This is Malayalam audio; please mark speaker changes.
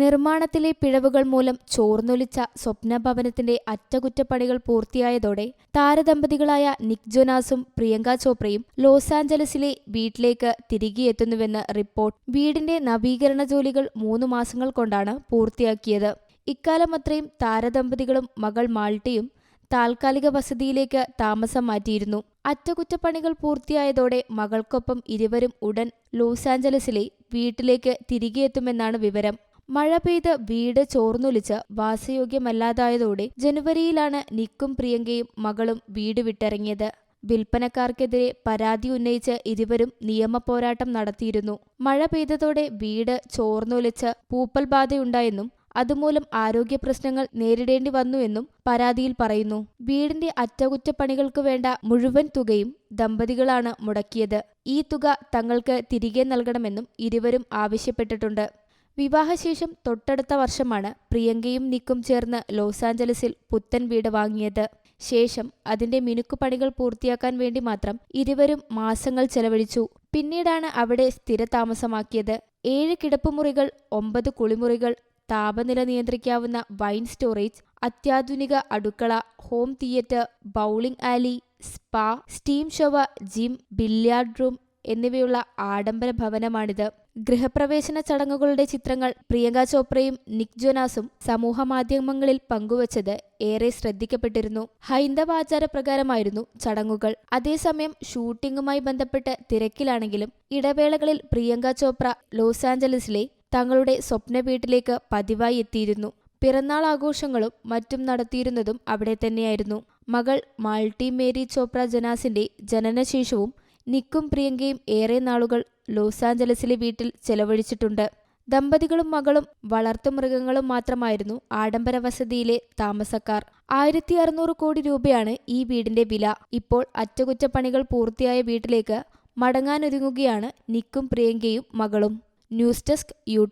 Speaker 1: നിർമ്മാണത്തിലെ പിഴവുകൾ മൂലം ചോർന്നൊലിച്ച സ്വപ്നഭവനത്തിന്റെ അറ്റകുറ്റപ്പണികൾ പൂർത്തിയായതോടെ താരദമ്പതികളായ നിക് ജൊനാസും പ്രിയങ്ക ചോപ്രയും ലോസ് ആഞ്ചലസിലെ വീട്ടിലേക്ക് തിരികെയെത്തുന്നുവെന്ന് റിപ്പോർട്ട്. വീടിന്റെ നവീകരണ ജോലികൾ മൂന്ന് മാസങ്ങൾ കൊണ്ടാണ് പൂർത്തിയാക്കിയത്. ഇക്കാലമത്രയും താരദമ്പതികളും മകൾ മാൾട്ടിയും താൽക്കാലിക വസതിയിലേക്ക് താമസം മാറ്റിയിരുന്നു. അറ്റകുറ്റപ്പണികൾ പൂർത്തിയായതോടെ മകൾക്കൊപ്പം ഇരുവരും ഉടൻ ലോസ് ആഞ്ചലസിലെ വീട്ടിലേക്ക് തിരികെയെത്തുമെന്നാണ് വിവരം. മഴ പെയ്ത് വീട് ചോർന്നൊലിച്ച് വാസയോഗ്യമല്ലാതായതോടെ ജനുവരിയിലാണ് നിക്കും പ്രിയങ്കയും മകളും വീട് വിട്ടിറങ്ങിയത്. വിൽപ്പനക്കാർക്കെതിരെ പരാതി ഉന്നയിച്ച് ഇരുവരും നിയമപോരാട്ടം നടത്തിയിരുന്നു. മഴ പെയ്തതോടെ വീട് ചോർന്നൊലിച്ച് പൂപ്പൽ ബാധയുണ്ടായെന്നും അതുമൂലം ആരോഗ്യ പ്രശ്നങ്ങൾ നേരിടേണ്ടി വന്നുവെന്നും പരാതിയിൽ പറയുന്നു. വീടിന്റെ അറ്റകുറ്റപ്പണികൾക്ക് വേണ്ട മുഴുവൻ തുകയും ദമ്പതികളാണ് മുടക്കിയത്. ഈ തുക തങ്ങൾക്ക് തിരികെ നൽകണമെന്നും ഇരുവരും ആവശ്യപ്പെട്ടിട്ടുണ്ട്. വിവാഹശേഷം തൊട്ടടുത്ത വർഷമാണ് പ്രിയങ്കയും നിക്കും ചേർന്ന് ലോസ് ആഞ്ചലസിൽ പുത്തൻ വീട് വാങ്ങിയത്. ശേഷം അതിന്റെ മിനുക്കുപണികൾ പൂർത്തിയാക്കാൻ വേണ്ടി മാത്രം ഇരുവരും മാസങ്ങൾ ചെലവഴിച്ചു. പിന്നീടാണ് അവിടെ സ്ഥിരതാമസമാക്കിയത്. ഏഴ് കിടപ്പുമുറികൾ ഒമ്പത് കുളിമുറികൾ താപനില നിയന്ത്രിക്കാവുന്ന വൈൻ സ്റ്റോറേജ് അത്യാധുനിക അടുക്കള home theatre bowling alley spa steam shower gym billiard room എന്നിവയുള്ള ആഡംബര ഭവനമാണിത്. ഗൃഹപ്രവേശന ചടങ്ങുകളുടെ ചിത്രങ്ങൾ പ്രിയങ്ക ചോപ്രയും നിക് ജോനാസും സമൂഹമാധ്യമങ്ങളിൽ പങ്കുവച്ചത് ഏറെ ശ്രദ്ധിക്കപ്പെട്ടിരുന്നു. ഹൈന്ദവ ആചാരപ്രകാരമായിരുന്നു ചടങ്ങുകൾ. അതേസമയം ഷൂട്ടിംഗുമായി ബന്ധപ്പെട്ട് തിരക്കിലാണെങ്കിലും ഇടവേളകളിൽ പ്രിയങ്ക ചോപ്ര ലോസ് ആഞ്ചലസിലെ തങ്ങളുടെ സ്വപ്ന വീട്ടിലേക്ക് പതിവായി എത്തിയിരുന്നു. പിറന്നാൾ ആഘോഷങ്ങളും മറ്റും നടത്തിയിരുന്നതും അവിടെ തന്നെയായിരുന്നു. മകൾ മാൾട്ടി മേരി ചോപ്ര ജനാസിന്റെ ജനനശേഷവും നിക്കും പ്രിയങ്കയും ഏറെ നാളുകൾ ലോസ് ആഞ്ചലസിലെ വീട്ടിൽ ചെലവഴിച്ചിട്ടുണ്ട്. ദമ്പതികളും മകളും വളർത്തുമൃഗങ്ങളും മാത്രമായിരുന്നു ആഡംബര വസതിയിലെ താമസക്കാർ. ആയിരത്തി അറുന്നൂറ് കോടി രൂപയാണ് ഈ വീടിന്റെ വില. ഇപ്പോൾ അറ്റകുറ്റപ്പണികൾ പൂർത്തിയായ വീട്ടിലേക്ക് മടങ്ങാനൊരുങ്ങുകയാണ് നിക്കും പ്രിയങ്കയും മകളും. News desk U